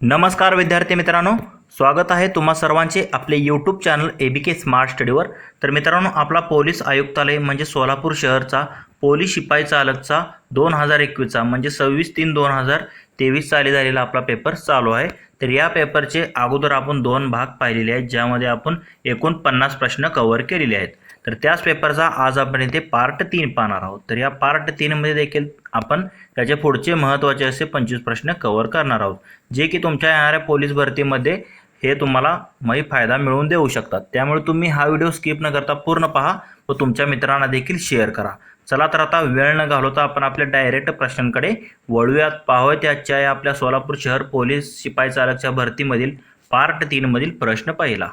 नमस्कार विद्यार्थी मित्रांनो स्वागत आहे तुम्हा सर्वांचे आपले YouTube channel A B K smart स्टडीवर तर मित्रांनो आपला पोलीस आयुक्तालय म्हणजे सोलापूर शहरचा पोलीस शिपाई चालकचा दोन हजार एकवीसचा म्हणजे सव्वीस तीन दोन हजार तेवीस साली झालेला आपला पेपर चालू आहे. तर या पेपरचे अगोदर आपण दोन भाग पाहिलेले आहेत ज्यामध्ये आपण एकूण पन्नास प्रश्न कव्हर केलेले आहेत. तर त्याच पेपरचा आज आपण इथे पार्ट तीन पाहणार आहोत. तर या पार्ट तीनमध्ये देखील आपण त्याचे पुढचे महत्त्वाचे असे पंचवीस प्रश्न कव्हर करणार आहोत. जे की तुमच्या येणाऱ्या पोलीस भरतीमध्ये हे तुम्हाला मही फायदा मिळवून देऊ शकतात. त्यामुळे तुम्ही हा व्हिडिओ स्किप न करता पूर्ण पहा व तुमच्या मित्रांना देखील शेअर करा. चला तर आता वेळ न घालवता आपण आपल्या डायरेक्ट प्रश्नांकडे वळूयात. पाहूयात त्याच्या या आपल्या सोलापूर शहर पोलीस शिपाई चालकच्या भरतीमधील पार्ट तीनमधील प्रश्न पहिला.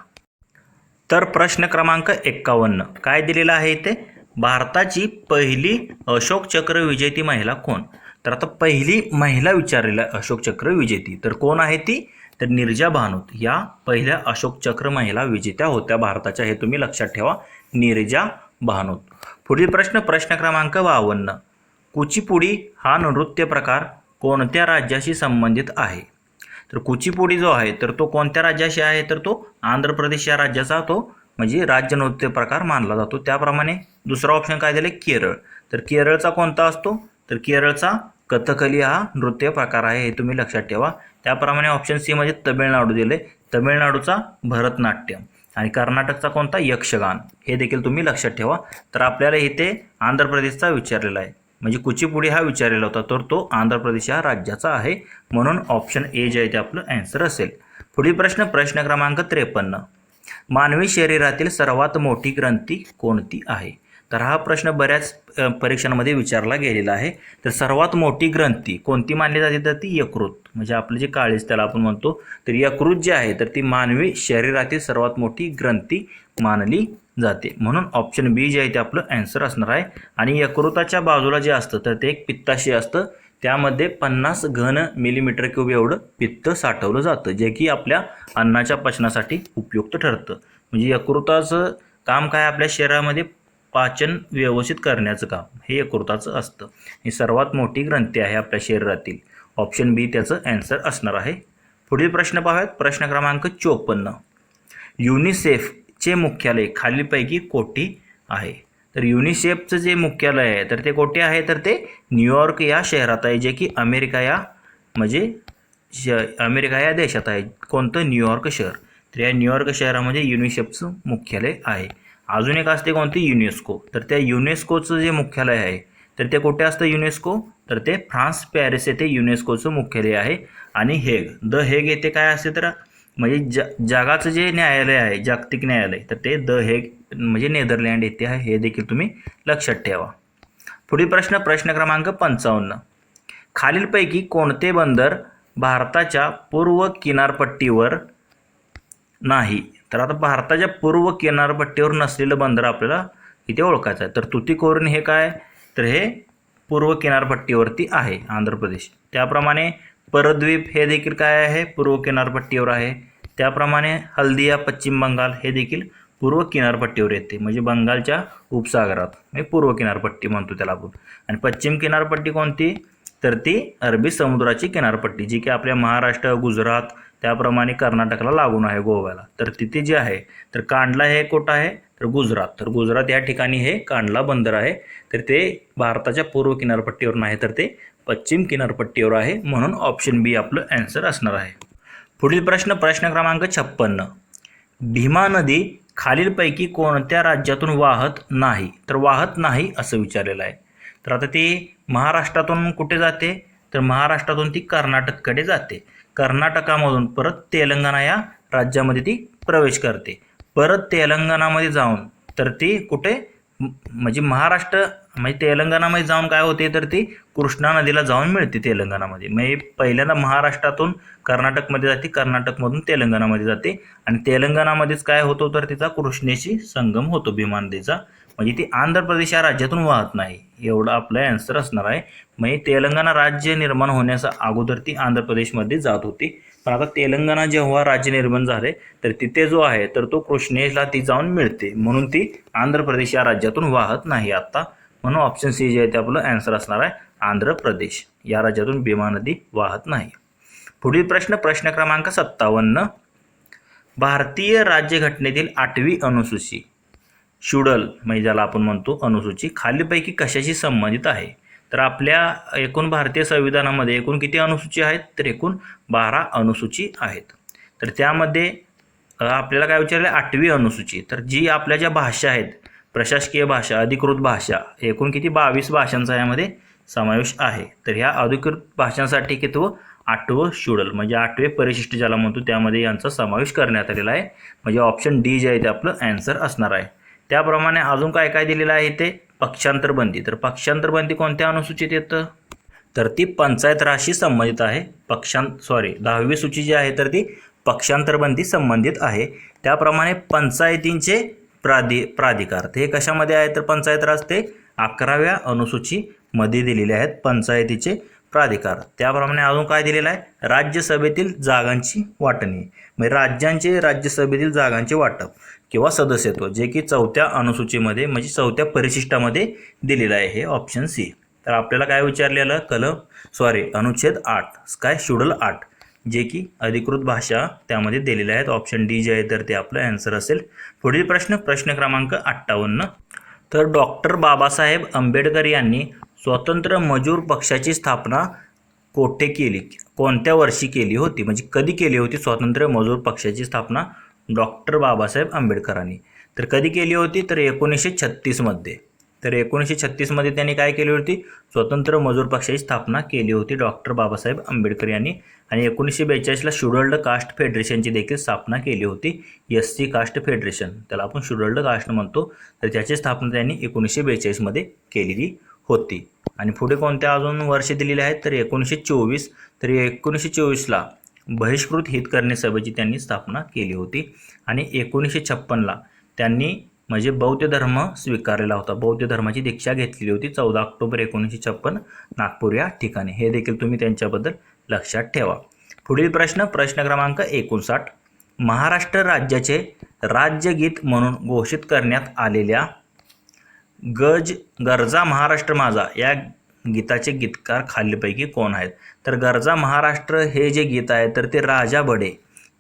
तर प्रश्न क्रमांक एक्कावन्न. काय दिलेला आहे इथे? भारताची पहिली अशोक चक्र विजेती महिला कोण? तर आता पहिली महिला विचारलेला अशोक चक्र विजेती. तर कोण आहे ती? तर निर्जा भानोत. या पहिल्या अशोक चक्र महिला विजेत्या होत्या भारताच्या हे तुम्ही लक्षात ठेवा. निर्जा भानोत. पुढील प्रश्न प्रश्न क्रमांक बावन्न. कुचिपुडी हा नृत्य प्रकार कोणत्या राज्याशी संबंधित आहे? तर कुचिपुडी जो आहे तर तो कोणत्या राज्याशी आहे? तर तो आंध्र प्रदेश या राज्याचा तो म्हणजे राज्य नृत्य प्रकार मानला जातो. त्याप्रमाणे दुसरा ऑप्शन काय दिले? केरळ. तर केरळचा कोणता असतो? तर केरळचा कथकली हा नृत्य प्रकार आहे हे तुम्ही लक्षात ठेवा. त्याप्रमाणे ऑप्शन सी मध्ये तमिळनाडू दिले. तमिळनाडूचा भरतनाट्यम आणि कर्नाटकचा कोणता? यक्षगान. हे देखील तुम्ही लक्षात ठेवा. तर आपल्याला इथे आंध्र प्रदेशचा विचारलेला आहे. म्हणजे कुचिपुडी हा विचारलेला होता तर तो आंध्र प्रदेश या राज्याचा आहे म्हणून ऑप्शन ए जे आहे ते आपलं ॲन्सर असेल. पुढील प्रश्न प्रश्न क्रमांक त्रेपन्न. मानवी शरीरातील सर्वात मोठी ग्रंथी कोणती आहे? तर हा प्रश्न बऱ्याच परीक्षांमध्ये विचारला गेलेला आहे. तर सर्वात मोठी ग्रंथी कोणती मानली जाते? तर ती यकृत. म्हणजे आपलं जे काळीज त्याला आपण म्हणतो तर यकृत जे आहे तर ती मानवी शरीरातील सर्वात मोठी ग्रंथी मानली जाते. म्हणून ऑप्शन बी जे आहे ते आपलं ॲन्सर असणार आहे. आणि यकृताच्या बाजूला जे असतं तर ते एक पित्ताशी असतं. त्यामध्ये पन्नास घन मिलीमीटर क्यूब एवढं पित्त साठवलं जातं जे की आपल्या अन्नाच्या पचनासाठी उपयुक्त ठरतं. म्हणजे यकृताचं काम काय आपल्या शरीरामध्ये पाचन व्यवस्थित करण्याचं काम. हे यकृताचं असतं. ही सर्वात मोठी ग्रंथी आहे आपल्या शरीरातील. ऑप्शन बी त्याचं ॲन्सर असणार आहे. पुढील प्रश्न पाहूयात. प्रश्न क्रमांक चोपन्न. युनिसेफ चे मुख्यालय खालीलपैकी कोटी आहे. तर युनिसेफचं जे मुख्यालय आहे तर ते कोठे आहे? तर ते न्यूयॉर्क या शहरात आहे जे की अमेरिका या म्हणजे श अमेरिका या देशात आहे. कोणतं? न्यूयॉर्क शहर. तर या न्यूयॉर्क शहरामध्ये युनिसेफचं मुख्यालय आहे. अजून एक असते कोणती? युनेस्को. तर त्या युनेस्कोचं जे मुख्यालय आहे तर ते कुठे असतं? युनेस्को. तर ते फ्रान्स पॅरिस येथे युनेस्कोचं मुख्यालय आहे. आणि हेग. द हेग येथे काय असते तर म्हणजे ज जगाचं जे न्यायालय आहे जागतिक न्यायालय तर ते द हेग म्हणजे नेदरलँड येथे आहे हे देखील तुम्ही लक्षात ठेवा. पुढील प्रश्न प्रश्न क्रमांक पंचावन्न. खालीलपैकी कोणते बंदर भारताच्या पूर्व किनारपट्टीवर नाही? तर आता भारताच्या पूर्व किनारपट्टीवर नसलेलं बंदर आपल्याला इथे ओळखायचं आहे. तर तुतीकोरीन हे काय? तर हे पूर्व किनारपट्टीवरती आहे आंध्र प्रदेश. त्याप्रमाणे परद्वीप हे देखील काय आहे? पूर्व किनारपट्टीवर आहे. त्याप्रमाणे हल्दिया पश्चिम बंगाल हे देखील पूर्व किनारपट्टीवर येते. म्हणजे बंगालच्या उपसागरात. म्हणजे पूर्व किनारपट्टी म्हणतो त्याला आपण. आणि पश्चिम किनारपट्टी कोणती? तर ती अरबी समुद्राची किनारपट्टी जी की आपल्या महाराष्ट्र गुजरात त्याप्रमाणे कर्नाटकला लागून आहे गोव्याला. तर तिथे जे आहे तर कांडला हे कुठं आहे तर गुजरात. तर गुजरात या ठिकाणी हे कांडला बंदर आहे. तर ते भारताच्या पूर्व किनारपट्टीवर नाही तर ते पश्चिम किनारपट्टीवर आहे म्हणून ऑप्शन बी आपलं ॲन्सर असणार आहे. पुढील प्रश्न प्रश्न क्रमांक छप्पन्न. भीमा नदी खालीलपैकी कोणत्या राज्यातून वाहत नाही? तर वाहत नाही असं विचारलेलं आहे. तर आता ती महाराष्ट्रातून कुठे जाते? तर महाराष्ट्रातून ती कर्नाटककडे जाते. कर्नाटकामधून परत तेलंगणा या राज्यामध्ये ती प्रवेश करते. परत तेलंगणामध्ये जाऊन तर ती कुठे? म्हणजे महाराष्ट्र म्हणजे तेलंगणामध्ये जाऊन काय होते तर ती कृष्णा नदीला जाऊन मिळते तेलंगणामध्ये. म्हणजे पहिल्यांदा महाराष्ट्रातून कर्नाटकमध्ये जाते कर्नाटकमधून तेलंगणामध्ये जाते आणि तेलंगणामध्येच काय होतो तर तिचा कृष्णेशी संगम होतो भीमा नदीचा म्हणजे ती आंध्र प्रदेश या राज्यातून वाहत नाही. एवढं आपलं ॲन्सर असणार आहे. म्हणजे तेलंगणा राज्य निर्माण होण्याचा अगोदर ती आंध्र प्रदेशमध्ये जात होती. पण आता तेलंगणा जेव्हा राज्य निर्माण झाले तर तिथे जो आहे तर तो कृष्णेला ती जाऊन मिळते. म्हणून ती आंध्र प्रदेश या राज्यातून वाहत नाही आत्ता म्हणून ऑप्शन सी जे आहे ते आपलं अँसर असणार आहे आंध्र प्रदेश. या राज्यातून भीमा नदी वाहत नाही. पुढील प्रश्न प्रश्न क्रमांक सत्तावन्न. भारतीय राज्यघटनेतील आठवी अनुसूची. शुडल म्हणजे ज्याला आपण म्हणतो अनुसूची खालीपैकी कशाशी संबंधित आहे? तर आपल्या एकूण भारतीय संविधानामध्ये एकूण किती अनुसूची आहेत? तर एकूण बारा अनुसूची आहेत. तर त्यामध्ये आपल्याला काय विचारलं? आठवी अनुसूची. तर जी आपल्या ज्या भाषा आहेत प्रशासकीय भाषा अधिकृत भाषा एकूण किती बावीस भाषांचा यामध्ये समावेश आहे? तर ह्या अधिकृत भाषांसाठी कितवं आठवं शुडल. म्हणजे आठवे परिशिष्ट ज्याला म्हणतो त्यामध्ये यांचा समावेश करण्यात आलेला आहे. म्हणजे ऑप्शन डी जे आहे ते आपलं ॲन्सर असणार आहे. त्याप्रमाणे अजून काय काय दिलेलं आहे ते पक्षांतरबंदी तर पक्षांतरबंदी कोणत्या अनुसूचित येतं? तर ती पंचायत राशी संबंधित आहे. पक्षां सॉरी दहावी सूची जी आहे तर ती पक्षांतरबंदी संबंधित आहे. त्याप्रमाणे पंचायतींचे प्राधि प्राधिकार. ते कशामध्ये आहे? तर पंचायत राज ते अकराव्या अनुसूचीमध्ये दिलेले आहेत पंचायतीचे प्राधिकार. त्याप्रमाणे अजून काय दिलेलं आहे? राज्यसभेतील जागांची वाटणी. म्हणजे राज्यांचे राज्यसभेतील जागांचे वाटप किंवा सदस्यत्व जे की चौथ्या अनुसूचीमध्ये म्हणजे चौथ्या परिशिष्टामध्ये दिलेलं आहे हे ऑप्शन सी तर आपल्याला काय विचारलेलं? कलम सॉरी अनुच्छेद आठ. काय शेड्यूल आठ. जे की अधिकृत भाषा त्यामध्ये दिलेल्या आहेत. ऑप्शन डी जे आहे तर ते आपलं ॲन्सर असेल. पुढील प्रश्न प्रश्न क्रमांक अठ्ठावन्न. तर डॉक्टर बाबासाहेब आंबेडकर यांनी स्वतंत्र मजूर पक्षाची स्थापना कोठे केली? कोणत्या वर्षी केली होती? म्हणजे कधी केली होती स्वातंत्र्य मजूर पक्षाची स्थापना? डॉक्टर बाबासाहेब आंबेडकरांनी. तर कधी केली होती? तर एकोणीसशे छत्तीसमध्ये. तर एकोणीसशे छत्तीसमध्ये त्यांनी काय केली होती? स्वतंत्र मजूर पक्षाची स्थापना केली होती. डॉक्टर बाबासाहेब आंबेडकर यांनी. आणि एकोणीसशे बेचाळीसला शुडल्ड कास्ट फेडरेशनची देखील स्थापना केली होती. S C caste federation. त्याला आपण शुडल्ड कास्ट म्हणतो. तर त्याची स्थापना त्यांनी एकोणीसशे बेचाळीसमध्ये केलेली होती. आणि पुढे कोणत्या अजून वर्ष दिलेले आहेत? तर एकोणीसशे चोवीस. तर एकोणीसशे चोवीसला बहिष्कृत हितकर्णी सभेची त्यांनी स्थापना केली होती. आणि एकोणीसशे छप्पनला त्यांनी म्हणजे बौद्ध धर्म स्वीकारलेला होता. बौद्ध धर्माची दीक्षा घेतलेली होती चौदा ऑक्टोबर एकोणीसशे छप्पन नागपूर या ठिकाणी. हे देखील तुम्ही त्यांच्याबद्दल लक्षात ठेवा. पुढील प्रश्न प्रश्न क्रमांक एकोणसाठ. महाराष्ट्र राज्याचे राज्यगीत म्हणून घोषित करण्यात आलेल्या गज गरजा महाराष्ट्र माझा या गीताचे गीतकार खालीलपैकी कोण आहेत? तर गरजा महाराष्ट्र हे जे गीत आहे तर ते राजा बडे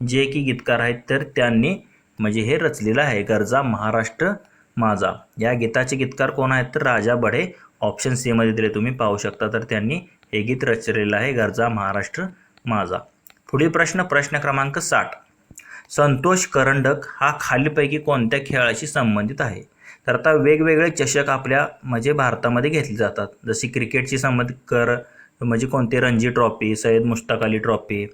जे की गीतकार आहेत तर त्यांनी म्हणजे हे रचलेलं आहे गरजा महाराष्ट्र माझा. या गीताचे गीतकार कोण आहेत तर राजा बडे ऑप्शन सीमध्ये दिले तुम्ही पाहू शकता. तर त्यांनी हे गीत रचलेलं आहे गरजा महाराष्ट्र माझा. पुढील प्रश्न प्रश्न क्रमांक साठ. संतोष करंडक हा खालीपैकी कोणत्या खेळाशी संबंधित आहे? तर आता वेगवेगळे चषक आपल्या म्हणजे भारतामध्ये घेतले जातात. जशी क्रिकेटशी संबंधित कर म्हणजे कोणते रणजी ट्रॉफी सय्यद मुश्ताक अली ट्रॉफी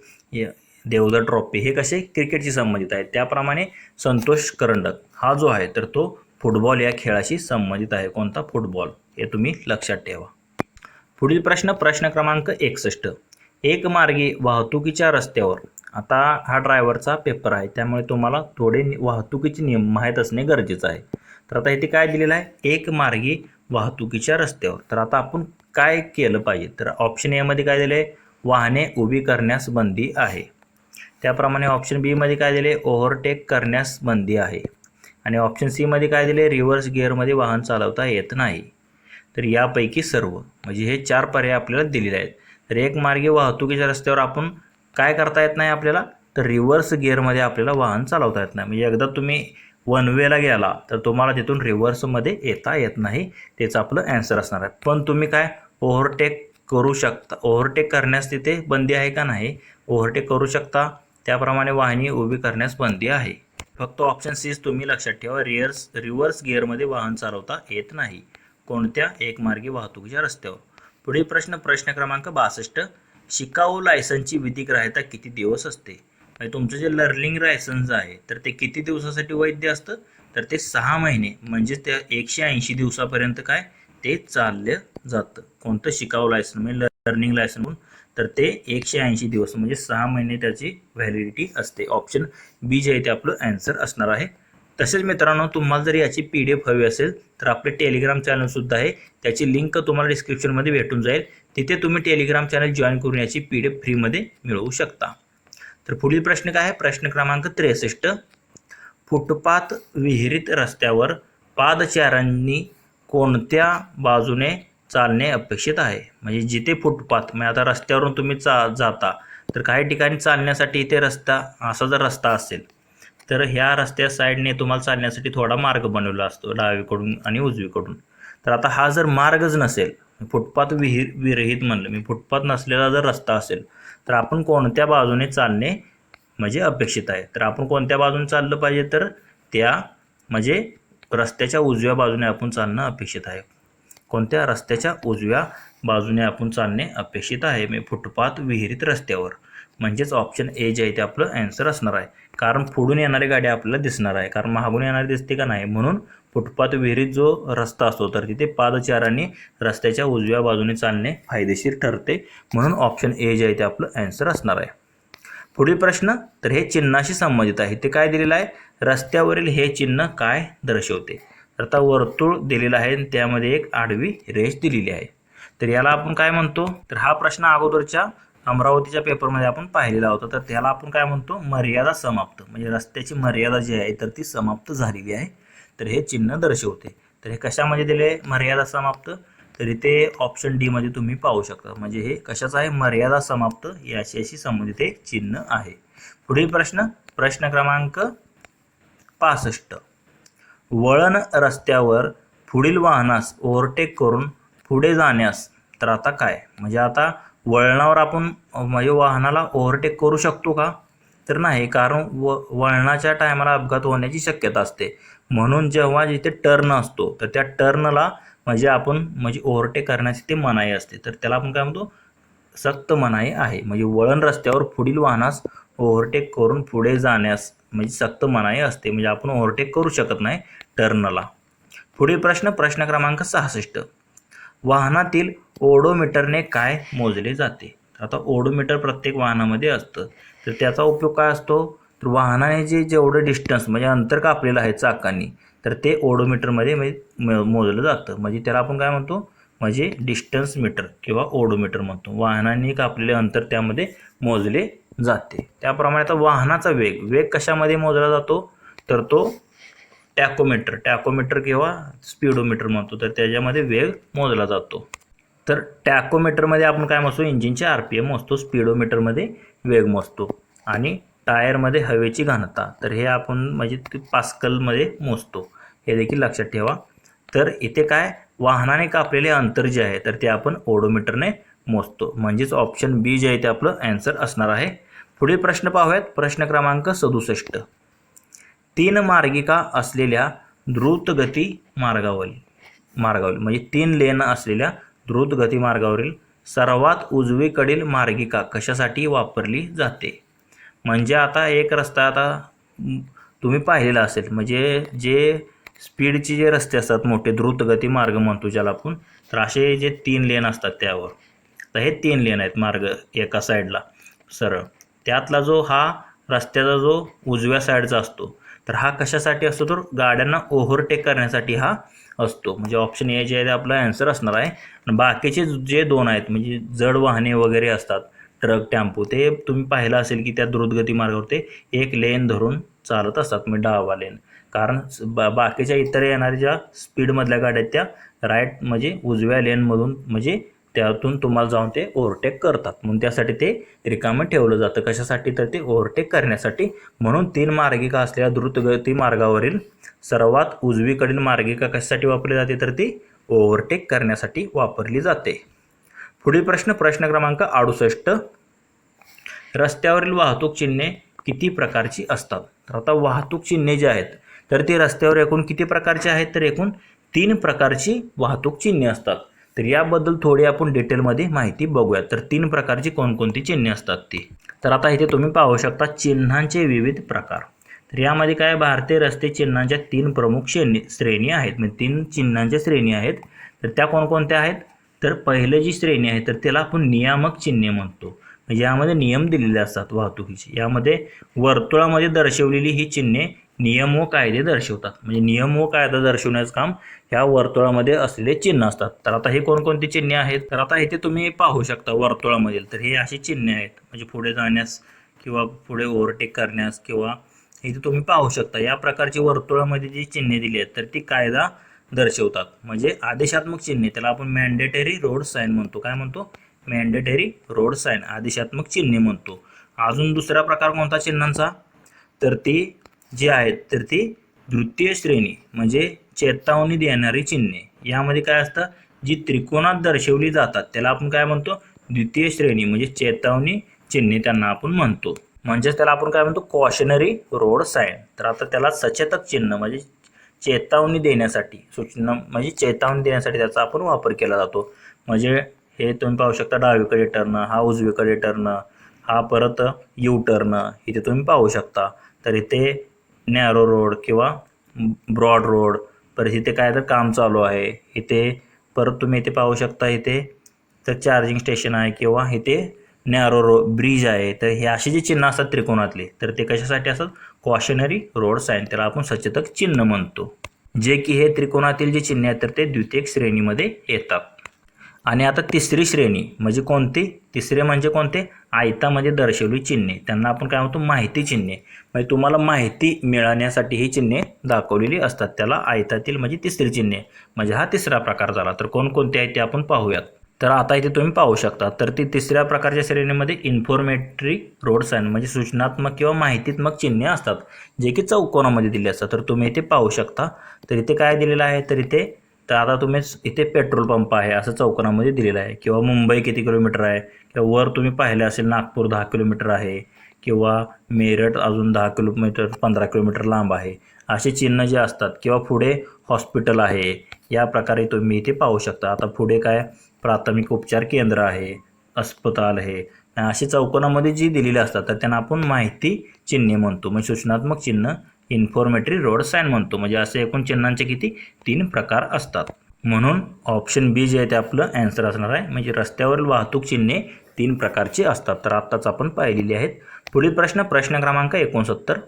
य- देवधर ट्रॉफी. हे कसे? क्रिकेटशी संबंधित आहे. त्याप्रमाणे संतोष करंडक हा जो आहे तर तो फुटबॉल या खेळाशी संबंधित आहे. कोणता? फुटबॉल. हे तुम्ही लक्षात ठेवा. पुढील प्रश्न प्रश्न क्रमांक एकसष्ट. एक मार्गी वाहतुकीच्या रस्त्यावर. आता हा ड्रायव्हरचा पेपर आहे. त्यामुळे तुम्हाला थोडे नि- वाहतुकीचे नियम माहीत असणे गरजेचं आहे. तर आता इथे काय दिलेलं आहे? एक मार्गी वाहतुकीच्या रस्त्यावर. तर आता आपण काय केलं पाहिजे? तर ऑप्शन एमध्ये काय दिले वाहने उभी करण्यास बंदी आहे. त्याप्रमाणे ऑप्शन बीमध्ये काय दिले? ओव्हरटेक करण्यास बंदी आहे. आणि ऑप्शन सीमध्ये काय दिले? रिव्हर्स गिअरमध्ये वाहन चालवता येत नाही. तर यापैकी सर्व. म्हणजे हे चार पर्याय आपल्याला दिलेले आहेत. तर एक मार्गी वाहतुकीच्या रस्त्यावर आपण काय करता येत नाही आपल्याला? तर रिव्हर्स गिअरमध्ये आपल्याला वाहन चालवता येत नाही. म्हणजे एकदा तुम्ही वन वेला गेला तर तुम्हाला तिथून रिव्हर्समध्ये येता येत नाही. तेच आपलं ॲन्सर असणार आहे. पण तुम्ही काय? ओव्हरटेक करू शकता. ओव्हरटेक करण्यास तिथे बंदी आहे का नाही? ओव्हरटेक करू शकता. त्याप्रमाणे वाहने उभी करण्यास बंदी आहे. फक्त ऑप्शन सीज तुम्ही लक्षात ठेवा रिअर्स रिव्हर्स गिअरमध्ये वाहन चालवता येत नाही. कोणत्या? एकमार्गी वाहतुकीच्या रस्त्यावर. पुढील प्रश्न प्रश्न क्रमांक बासष्ट. शिकाऊ लायसनची विधिग्राह्यता किती दिवस असते? म्हणजे तुमचं जे लर्निंग लायसन्स आहे तर ते किती दिवसासाठी वैध असतं? तर ते सहा महिने म्हणजे त्या एकशे ऐंशी दिवसापर्यंत काय? ते चाललं जातं. कोणतं? शिकाऊ लायसन म्हणजे लर्निंग लायसन म्हणून तर ते एकशे ऐंशी दिवस म्हणजे सहा महिने त्याची व्हॅलिडिटी असते. ऑप्शन बी जे आहे ते आपलं ॲन्सर असणार आहे. तसेच मित्रांनो तुम्हाला जर याची पी डी एफ हवी असेल तर आपले टेलिग्राम चॅनलसुद्धा आहे. त्याची लिंक तुम्हाला डिस्क्रिप्शनमध्ये भेटून जाईल. तिथे तुम्ही टेलिग्राम चॅनल जॉईन करून याची पी डी एफ फ्रीमध्ये मिळवू शकता. तर पुढील प्रश्न काय आहे? प्रश्न क्रमांक त्रेसष्ट. फुटपाथ विहिरीत रस्त्यावर पादचाऱ्यांनी कोणत्या बाजूने चालणे अपेक्षित आहे. म्हणजे जिथे फुटपाथ म्हणजे आता रस्त्यावरून तुम्ही चा जाता तर काही ठिकाणी चालण्यासाठी इथे रस्ता असा जर रस्ता असेल तर ह्या रस्त्या साईडने तुम्हाला चालण्यासाठी थोडा मार्ग बनवला असतो डावीकडून आणि उजवीकडून. तर आता हा जर मार्गच नसेल फुटपाथ विहीर विरहित म्हणलं मी फुटपाथ नसलेला जर रस्ता असेल तर आपण कोणत्या बाजूने चालणे म्हणजे अपेक्षित आहे? तर आपण कोणत्या बाजूने चाललं पाहिजे तर त्या म्हणजे रस्त्याच्या उजव्या बाजूने आपण चालणं अपेक्षित आहे. कोणत्या रस्त्याच्या उजव्या बाजूने आपण चालणे अपेक्षित आहे? मी फुटपाथ विहिरीत रस्त्यावर. म्हणजेच ऑप्शन ए जे आहे ते आपलं ॲन्सर असणार आहे. कारण पुढून येणारी गाडी आपल्याला दिसणार आहे. कारण मागून येणारी दिसते का नाही? म्हणून फुटपाथ विहिरीत जो रस्ता असतो तर तिथे पादचारांनी रस्त्याच्या उजव्या बाजूने चालणे फायदेशीर ठरते. म्हणून ऑप्शन ए जे आहे ते आपलं ॲन्सर असणार आहे. पुढील प्रश्न तर हे चिन्हाशी संबंधित आहे. ते काय दिलेलं आहे? रस्त्यावरील हे चिन्ह काय दर्शवते? आता वर्तुळ दिलेलं आहे आणि त्यामध्ये एक आडवी रेष दिलेली आहे. तर याला आपण काय म्हणतो? तर हा प्रश्न अगोदरच्या अमरावतीच्या पेपरमध्ये आपण पाहिलेला होता. तर त्याला आपण काय म्हणतो? मर्यादा समाप्त. म्हणजे रस्त्याची मर्यादा जी आहे तर ती समाप्त झालेली आहे. तर हे चिन्ह दर्शवते. तर हे कशामध्ये दिले? मर्यादा समाप्त. तर इथे ऑप्शन डी मध्ये तुम्ही पाहू शकता. म्हणजे हे कशाचं आहे? मर्यादा समाप्त याच्याशी संबंधित एक चिन्ह आहे. पुढील प्रश्न. प्रश्न क्रमांक पासष्ट. वळण रस्त्यावर पुढील वाहनास ओव्हरटेक करून पुढे जाण्यास तर आता काय? म्हणजे आता वळणावर आपण म्हणजे वाहनाला ओव्हरटेक करू शकतो का? तर नाही कारण व वळणाच्या टायमाला अपघात होण्याची शक्यता असते. म्हणून जेव्हा जिथे टर्न असतो तर त्या टर्नला म्हणजे आपण म्हणजे ओव्हरटेक करण्याची ते मनाई असते. तर त्याला आपण काय म्हणतो? सक्त मनाई आहे. म्हणजे वळण रस्त्यावर पुढील वाहनास ओव्हरटेक करून पुढे जाण्यास म्हणजे सक्त मनाई असते म्हणजे आपण ओव्हरटेक करू शकत नाही टर्नला. पुढील प्रश्न प्रश्न क्रमांक सहासष्ट. वाहनातील ओडोमीटरने काय मोजले जाते? आता ओडोमीटर प्रत्येक वाहनामध्ये असतं. तर त्याचा उपयोग काय असतो? तर वाहनाने जे जेवढं डिस्टन्स म्हणजे अंतर कापलेलं आहे चाकांनी तर ते ओडोमीटरमध्ये म्हणजे मोजलं जातं. म्हणजे त्याला आपण काय म्हणतो? म्हणजे डिस्टन्स मीटर किंवा ओडोमीटर म्हणतो. वाहनांनी कापलेले अंतर त्यामध्ये मोजले जाते. त्याप्रमाणे आता वाहनाचा वेग वेग कशामध्ये मोजला जातो? तर तो टॅकोमीटर टॅकोमीटर किंवा स्पीडोमीटर म्हणतो तर त्याच्यामध्ये वेग मोजला जातो. तर टॅकोमीटरमध्ये आपण काय मोजतो? इंजिनचे आर पी एम मोजतो स्पीडोमीटरमध्ये वेग मोजतो आणि टायरमध्ये हवेची घनता. तर हे आपण म्हणजे ते पास्कलमध्ये मोजतो. हे देखील लक्षात ठेवा. तर इथे काय? वाहनाने कापलेले अंतर जे आहे तर ते आपण ओडोमीटरने मोजतो. म्हणजेच ऑप्शन बी जे आहे ते आपलं ॲन्सर असणार आहे. पुढील प्रश्न पाहूयात. प्रश्न क्रमांक सदुसष्ट. तीन मार्गिका असलेल्या द्रुतगती मार्गावरील मार्गावरील म्हणजे तीन लेन असलेल्या द्रुतगती मार्गावरील सर्वात उजवीकडील मार्गिका कशासाठी वापरली जाते? म्हणजे आता एक रस्ता आता तुम्ही पाहिलेला असेल म्हणजे जे स्पीडचे जे रस्ते असतात मोठे द्रुतगती मार्ग म्हणतो ज्याला आपण तर असे जे तीन लेन असतात त्यावर. तर हे तीन लेन आहेत मार्ग एका साईडला. सरळ. त्यातला जो हा रस्त्याचा जो उजव्या साईडचा असतो तर हा कशासाठी असतो? तर गाड्यांना ओव्हरटेक करण्यासाठी हा असतो. म्हणजे ऑप्शन ए जे आहे ते आपला ॲन्सर असणार आहे. बाकीचे जे दोन आहेत म्हणजे जड वाहने वगैरे असतात ट्रक टेम्पो ते तुम्ही पाहिलं असेल की त्या द्रुतगती मार्गावर ते एक लेन धरून चालत असतात म्हणजे डावा लेन कारण बा बाकीच्या इतर येणाऱ्या ज्या स्पीडमधल्या गाड्या आहेत त्या राईट म्हणजे उजव्या लेनमधून म्हणजे त्यातून तुम्हाला जाऊन ते ओव्हरटेक करतात. म्हणून त्यासाठी ते रिकामं ठेवलं जातं. कशासाठी तर ते ओव्हरटेक करण्यासाठी. म्हणून तीन मार्गिका असलेल्या द्रुतगती मार्गावरील सर्वात उजवीकडील मार्गिका कशासाठी वापरली जाते? तर ती ओव्हरटेक करण्यासाठी वापरली जाते. पुढील प्रश्न प्रश्न क्रमांक अडुसष्ट. रस्त्यावरील वाहतूक चिन्हे किती प्रकारची असतात? तर आता वाहतूक चिन्हे जी आहेत तर ती रस्त्यावर एकूण किती प्रकारची आहेत? तर एकूण तीन प्रकारची वाहतूक चिन्हे असतात. तर याबद्दल थोडी आपण डिटेलमध्ये माहिती बघूया तर तीन प्रकारची कोणकोणती चिन्हे असतात ती. तर आता इथे तुम्ही पाहू शकता चिन्हांचे विविध प्रकार. तर यामध्ये काय भारतीय रस्ते चिन्हांच्या तीन प्रमुख श्रेणी श्रेणी आहेत. म्हणजे तीन चिन्हांच्या श्रेणी आहेत. तर त्या कोणकोणत्या आहेत? तर पहिलं जी श्रेणी आहे तर त्याला आपण नियामक चिन्हे म्हणतो. म्हणजे यामध्ये नियम दिलेले असतात वाहतुकीचे. यामध्ये वर्तुळामध्ये दर्शवलेली ही चिन्हे नियम व कायदे दर्शवतात. म्हणजे नियम व कायदा दर्शवण्याचं काम ह्या वर्तुळामध्ये असलेले चिन्ह असतात. तर आता हे कोणकोणती चिन्हे आहेत? तर आता इथे तुम्ही पाहू शकता वर्तुळामधील. तर हे अशी चिन्हे आहेत. म्हणजे पुढे जाण्यास किंवा पुढे ओव्हरटेक करण्यास किंवा इथे तुम्ही पाहू शकता या प्रकारची वर्तुळामध्ये जी चिन्हे दिली आहेत तर ती कायदा दर्शवतात. म्हणजे आदेशात्मक चिन्हे त्याला आपण मॅन्डेटरी रोड साईन म्हणतो. काय म्हणतो? मॅन्डेटरी रोड साईन आदेशात्मक चिन्हे म्हणतो. अजून दुसरा प्रकार कोणता चिन्हांचा? तर ती जी आहेत तर ती द्वितीय श्रेणी म्हणजे चेतावणी देणारी चिन्हे. यामध्ये काय असतं? जी त्रिकोणात दर्शवली जातात त्याला आपण काय म्हणतो? द्वितीय श्रेणी म्हणजे चेतावणी चिन्हे त्यांना आपण म्हणतो. म्हणजेच त्याला आपण काय म्हणतो? कॉशनरी रोड साईन तर आता त्याला सचेतक चिन्ह म्हणजे चेतावणी देण्यासाठी सूचना म्हणजे चेतावणी देण्यासाठी त्याचा आपण वापर केला जातो. म्हणजे हे तुम्ही पाहू शकता डावीकडे टर्न हा उजवीकडे टर्न हा परत यू टर्न इथे तुम्ही पाहू शकता. तर इथे नॅरो रोड किंवा ब्रॉड रोड परत इथे काय तर काम चालू आहे. इथे परत तुम्ही इथे पाहू शकता इथे तर चार्जिंग स्टेशन आहे किंवा इथे नॅरो रो ब्रिज आहे. तर हे अशी जे चिन्ह असतात त्रिकोणातले तर ते कशासाठी असतात? कॉशनरी रोड साईन त्याला आपण सचेतक चिन्ह म्हणतो. जे की हे त्रिकोणातील जे चिन्ह आहेत तर ते द्वितीय श्रेणीमध्ये येतात. आणि आता तिसरी श्रेणी म्हणजे कोणती? तिसरे म्हणजे कोणते? आयतामध्ये म्हणजे दर्शवली चिन्हे. त्यांना आपण काय म्हणतो? माहिती चिन्हे. म्हणजे तुम्हाला माहिती मिळवण्यासाठी ही चिन्हे दाखवलेली असतात. त्याला आयतातील म्हणजे तिसरी चिन्हे. म्हणजे हा तिसरा प्रकार झाला. तर कोणकोणते आहेत ते आपण पाहूयात. तर आता इथे तुम्ही पाहू शकता. तर ती तिसऱ्या प्रकारच्या श्रेणीमध्ये इन्फॉर्मेटरी रोड साईन म्हणजे सूचनात्मक किंवा माहितीत्मक चिन्हे असतात. जे की चौकोनामध्ये दिले असतात. तर तुम्ही इथे पाहू शकता. तर इथे काय दिलेलं आहे? तर इथे तर आता तुम्ही इथे पेट्रोल पंप आहे असं चौकोनामध्ये दिलेलं आहे. किंवा मुंबई किती किलोमीटर आहे किंवा वर तुम्ही पाहिलं असेल नागपूर दहा किलोमीटर आहे किंवा मेरठ अजून दहा किलोमीटर पंधरा किलोमीटर लांब आहे. असे चिन्ह जे असतात किंवा पुढे हॉस्पिटल आहे या प्रकारे तुम्ही इथे पाहू शकता. आता पुढे काय प्राथमिक उपचार केंद्र आहे अस्पताल आहे अशी चौकोनामध्ये जी दिलेली असतात तर त्यांना आपण माहिती चिन्हे म्हणतो. म्हणजे सूचनात्मक चिन्ह इन्फॉर्मेटरी रोड साईन म्हणतो. म्हणजे असे एकूण चिन्हांचे किती? तीन प्रकार असतात. म्हणून ऑप्शन बी जे आहे ते आपलं ॲन्सर असणार आहे. म्हणजे रस्त्यावरील वाहतूक चिन्हे तीन प्रकारची असतात. तर आत्ताच आपण पाहिलेली आहेत. पुढील प्रश्न प्रश्न क्रमांक एकोणसत्तर.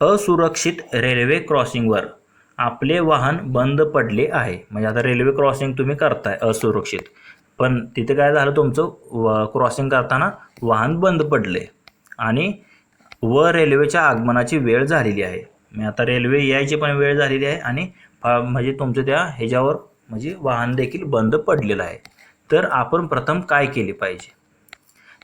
असुरक्षित रेल्वे क्रॉसिंगवर आपले वाहन बंद पडले आहे. म्हणजे आता रेल्वे क्रॉसिंग तुम्ही करताय असुरक्षित. पण तिथे काय झालं तुमचं? व क्रॉसिंग करताना वाहन बंद पडले. आणि व रेल्वेच्या आगमनाची वेळ झालेली आहे. मी आता रेल्वे यायची पण वेळ झालेली आहे आणि म्हणजे तुमचं त्या ह्याच्यावर म्हणजे वाहन देखील बंद पडलेलं आहे. तर आपण प्रथम काय केले पाहिजे?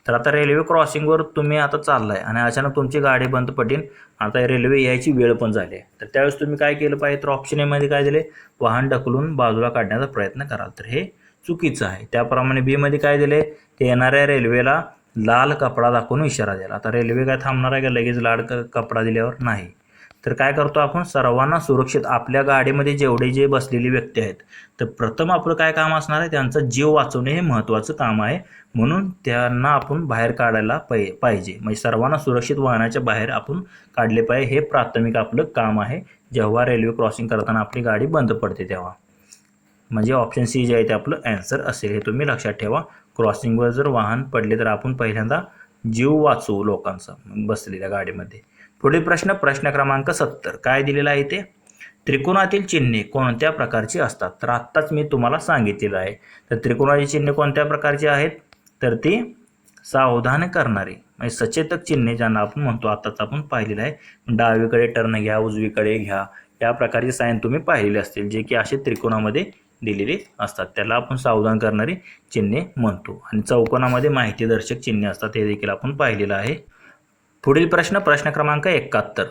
तर आता रेल्वे क्रॉसिंगवर तुम्ही आता चाललाय आणि अचानक तुमची गाडी बंद पडेल. आता रेल्वे यायची वेळ पण झाली. आहे तर त्यावेळेस तुम्ही काय केलं पाहिजे? तर ऑप्शन एमध्ये काय दिले? वाहन ढकलून बाजूला काढण्याचा प्रयत्न कराल. तर हे चुकीचं आहे. त्याप्रमाणे बीमध्ये काय दिले? ते येणाऱ्या रेल्वेला लाल कपडा दाखवून इशारा दिला. आता रेल्वे काय थांबणार आहे का? लगेच लाल क- कपडा दिल्यावर? नाही. तर काय करतो आपण? सर्वांना सुरक्षित आपल्या गाडीमध्ये जेवढे जे बसलेली व्यक्ती आहेत तर प्रथम आपलं काय काम असणार आहे? त्यांचा जीव वाचवणे हे महत्त्वाचं काम आहे. म्हणून त्यांना आपण बाहेर काढायला पै पाहिजे. म्हणजे सर्वांना सुरक्षित वाहनाच्या बाहेर आपण काढले पाहिजे. हे प्राथमिक आपलं काम आहे. जेव्हा रेल्वे क्रॉसिंग करताना आपली गाडी बंद पडते तेव्हा. म्हणजे ऑप्शन सी जे आहे ते आपलं ॲन्सर असेल. हे तुम्ही लक्षात ठेवा. क्रॉसिंगवर जर वाहन पडले तर आपण पहिल्यांदा जीव वाचवू लोकांचा बसलेल्या गाडीमध्ये. पुढील प्रश्न प्रश्न क्रमांक सत्तर. काय दिलेला आहे ते? त्रिकोणातील चिन्हे कोणत्या प्रकारची असतात? तर आत्ताच मी तुम्हाला सांगितलेलं आहे. तर त्रिकोणाची चिन्हे कोणत्या प्रकारची आहेत? तर ती सावधान करणारी म्हणजे सचेतक चिन्हे ज्यांना आपण म्हणतो आत्ताच आपण पाहिलेलं आहे. डावीकडे टर्न घ्या उजवीकडे घ्या. या प्रकारचे साईन तुम्ही पाहिलेले असतील जे की असे त्रिकोणामध्ये दिलेले असतात. त्याला आपण सावधान करणारी चिन्हे म्हणतो. आणि चौकोनामध्ये माहितीदर्शक चिन्हे असतात. हे देखील आपण पाहिलेलं आहे. पुढील प्रश्न प्रश्न क्रमांक एकाहत्तर.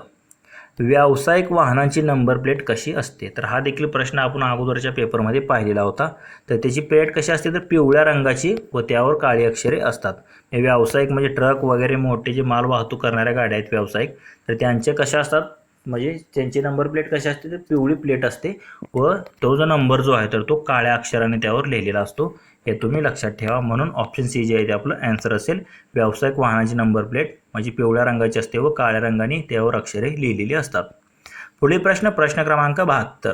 व्यावसायिक वाहनांची नंबर प्लेट कशी असते? तर हा देखील प्रश्न आपण अगोदरच्या पेपरमध्ये पाहिलेला होता. तर त्याची प्लेट कशी असते? तर पिवळ्या रंगाची व त्यावर काळी अक्षरे असतात. हे व्यावसायिक म्हणजे ट्रक वगैरे मोठे जे माल वाहतूक करणाऱ्या गाड्या आहेत व्यावसायिक तर त्यांचे कशा असतात? म्हणजे त्यांची नंबर प्लेट कशी असते तर पिवळी प्लेट असते व तो जो नंबर जो आहे तर तो काळ्या अक्षराने त्यावर लिहिलेला असतो. हे तुम्ही लक्षात ठेवा. म्हणून ऑप्शन सी जे आहे ते आपलं ॲन्सर असेल. व्यावसायिक वाहनाची नंबर प्लेट म्हणजे पिवळ्या रंगाची असते व काळ्या रंगाने त्यावर अक्षरे लिहिलेली असतात. पुढील प्रश्न प्रश्न क्रमांक बहात्तर.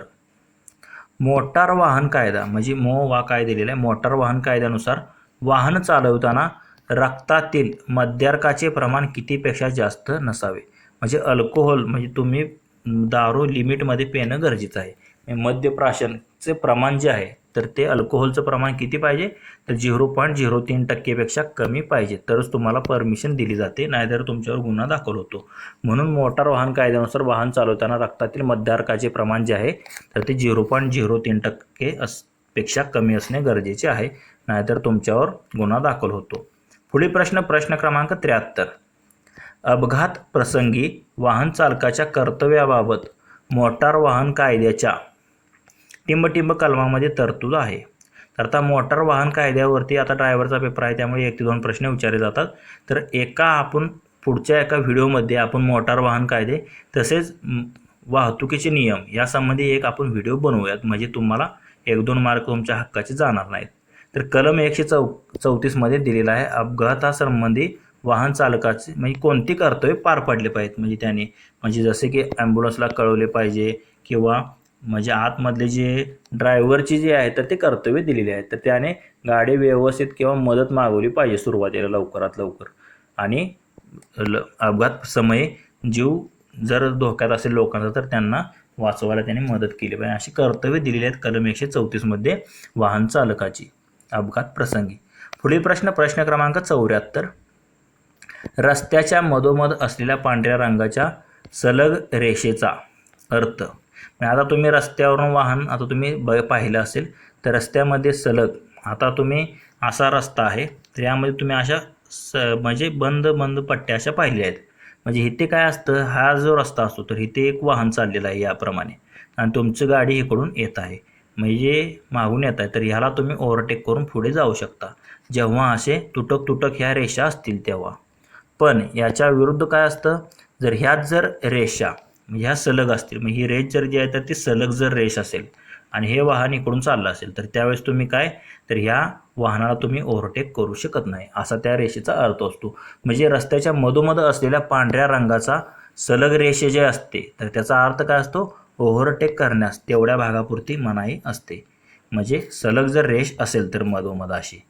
मोटार वाहन कायदा म्हणजे मो वा काय दिलेला आहे? मोटार वाहन कायद्यानुसार वाहन चालवताना रक्तातील मद्यार्काचे प्रमाण कितीपेक्षा जास्त नसावे? म्हणजे अल्कोहोल म्हणजे तुम्ही दारू लिमिटमध्ये पिणं गरजेचं आहे. म्हणजे मद्यप्राशनचे प्रमाण जे आहे तर ते अल्कोहोलचं प्रमाण किती पाहिजे? तर झिरो पॉईंट झिरो तीन टक्केपेक्षा कमी पाहिजे. तरच तुम्हाला परमिशन दिली जाते नाहीतर तुमच्यावर गुन्हा दाखल होतो. म्हणून मोटार वाहन कायद्यानुसार वाहन चालवताना रक्तातील मद्यार्काचे प्रमाण जे आहे तर ते झिरो पॉईंट झिरो तीन टक्के असपेक्षा कमी असणे गरजेचे आहे नाहीतर तुमच्यावर गुन्हा दाखल होतो. पुढील प्रश्न प्रश्न क्रमांक त्र्याहत्तर. अपघात प्रसंगी वाहन चालकाच्या कर्तव्याबाबत मोटार वाहन कायद्याच्या टिंबटिंब कलमामध्ये तरतूद आहे. तर आता मोटार वाहन कायद्यावरती आता ड्रायव्हरचा पेपर आहे त्यामुळे एक ते दोन प्रश्न विचारले जातात. तर एका आपण पुढच्या एका व्हिडिओमध्ये आपण मोटार वाहन कायदे तसेच वाहतुकीचे नियम यासंबंधी एक आपण व्हिडिओ बनवूयात. म्हणजे तुम्हाला एक दोन मार्क तुमच्या हक्काचे जाणार नाहीत. तर कलम एकशे चौ चौतीसमध्ये दिलेला आहे अपघातासंबंधी वाहन चालकाचे म्हणजे कोणती कर्तव्य पार पाडले पाहिजेत? म्हणजे त्याने म्हणजे जसे की ॲम्ब्युलन्सला कळवले पाहिजे किंवा म्हणजे आतमधले जे ड्रायव्हरची जे आहे तर ते कर्तव्य दिलेले आहेत. तर त्याने गाडी व्यवस्थित किंवा मदत मागवली पाहिजे सुरुवातीला लवकरात लवकर. आणि ल अपघात समये जीव जर धोक्यात असेल लोकांचा तर त्यांना वाचवायला त्यांनी मदत केली पाहिजे. अशी कर्तव्य दिलेली आहेत कलम एकशे चौतीसमध्ये वाहन चालकाची अपघात प्रसंगी. पुढील प्रश्न प्रश्न क्रमांक चौऱ्याहत्तर. रस्त्याच्या मधोमध असलेल्या पांढऱ्या रंगाच्या सलग रेषेचा अर्थ. म्हणजे आता तुम्ही रस्त्यावरून वाहन आता तुम्ही ब पाहिलं असेल तर रस्त्यामध्ये सलग आता तुम्ही असा रस्ता आहे तर यामध्ये तुम्ही अशा स म्हणजे बंद बंद पट्ट्या अशा पाहिल्या आहेत. म्हणजे इथे काय असतं हा जो रस्ता असतो तर इथे एक वाहन चाललेलं आहे याप्रमाणे. आणि तुमची गाडी इकडून येत आहे. म्हणजे मागून येत आहे तर ह्याला तुम्ही ओव्हरटेक करून पुढे जाऊ शकता. जेव्हा असे तुटक तुटक ह्या रेषा असतील तेव्हा. पण याच्या विरुद्ध काय असतं? जर ह्यात जर रेषा म्हणजे ह्या सलग असतील मग ही रेष जर जी आहे तर ती सलग जर रेष असेल आणि हे वाहन इकडून चाललं असेल तर त्यावेळेस तुम्ही काय? तर ह्या वाहनाला तुम्ही ओव्हरटेक करू शकत नाही. असा त्या रेषेचा अर्थ असतो. म्हणजे रस्त्याच्या मधोमध असलेल्या पांढऱ्या रंगाचा सलग रेषे जे असते तर त्याचा अर्थ काय असतो? ओव्हरटेक करण्यास तेवढ्या भागापुरती मनाई असते. म्हणजे सलग जर रेष असेल तर मधोमध अशी.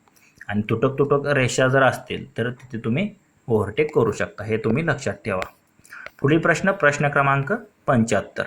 आणि तुटक तुटक रेषा जर असतील तर तिथे तुम्ही ओव्हरटेक करू शकता हे तुम्ही लक्षात ठेवा. पुढील प्रश्न प्रश्न क्रमांक पंच्याहत्तर.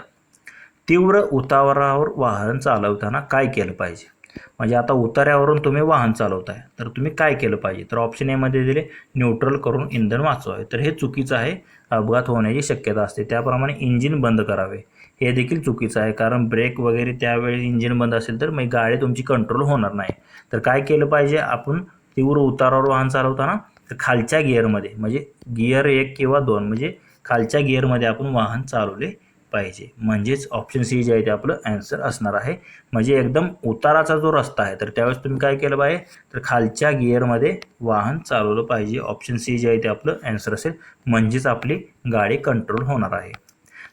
तीव्र उतावरावर वाहन चालवताना काय केलं पाहिजे? म्हणजे आता उतार्यावरून तुम्ही वाहन चालवताय तर तुम्ही काय केलं पाहिजे? तर ऑप्शन एमध्ये दिले न्यूट्रल करून इंधन वाचवावे. तर हे चुकीचं आहे अपघात होण्याची शक्यता असते. त्याप्रमाणे इंजिन बंद करावे. हे देखील चुकीचं आहे कारण ब्रेक वगैरे त्यावेळी इंजिन बंद असेल तर मग गाडी तुमची कंट्रोल होणार नाही. तर काय केलं पाहिजे? आपण तीव्र उतारावर वाहन चालवताना तर खालच्या गिअरमध्ये म्हणजे गिअर एक किंवा दोन म्हणजे खालच्या गिअरमध्ये आपण वाहन चालवले पाहिजे. म्हणजेच ऑप्शन सी जे आहे ते आपलं ॲन्सर असणार आहे. म्हणजे एकदम उताराचा जो रस्ता आहे तर त्यावेळेस तुम्ही काय केलं पाहिजे तर खालच्या गिअरमध्ये वाहन चालवलं पाहिजे. ऑप्शन सी जे आहे ते आपलं ॲन्सर असेल. म्हणजेच आपली गाडी कंट्रोल होणार आहे.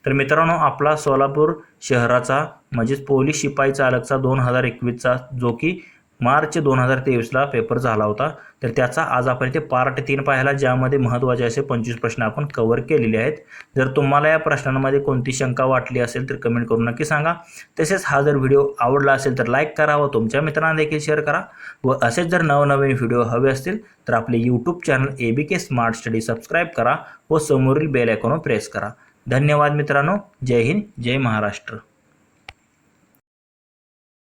तर मित्रांनो आपला सोलापूर शहराचा म्हणजेच पोलीस शिपाई चालकचा दोन हजार एकवीसचा जो की मार्च दोन हजार तेवीसला पेपर झाला होता. तर त्याचा आज आपण इथे पार्ट तीन पाहायला ज्यामध्ये महत्त्वाचे असे पंचवीस प्रश्न आपण कव्हर केलेले आहेत. जर तुम्हाला या प्रश्नांमध्ये कोणती शंका वाटली असेल तर कमेंट करून नक्की सांगा. तसेच हा जर व्हिडिओ आवडला असेल तर लाईक करा व तुमच्या मित्रांना देखील शेअर करा. व असेच जर नवनवीन व्हिडिओ हवे असतील तर आपले YouTube channel A B K smart study subscribe करा व समोरील बेल आयकॉनवर प्रेस करा. धन्यवाद मित्रांनो. जय हिंद जय महाराष्ट्र.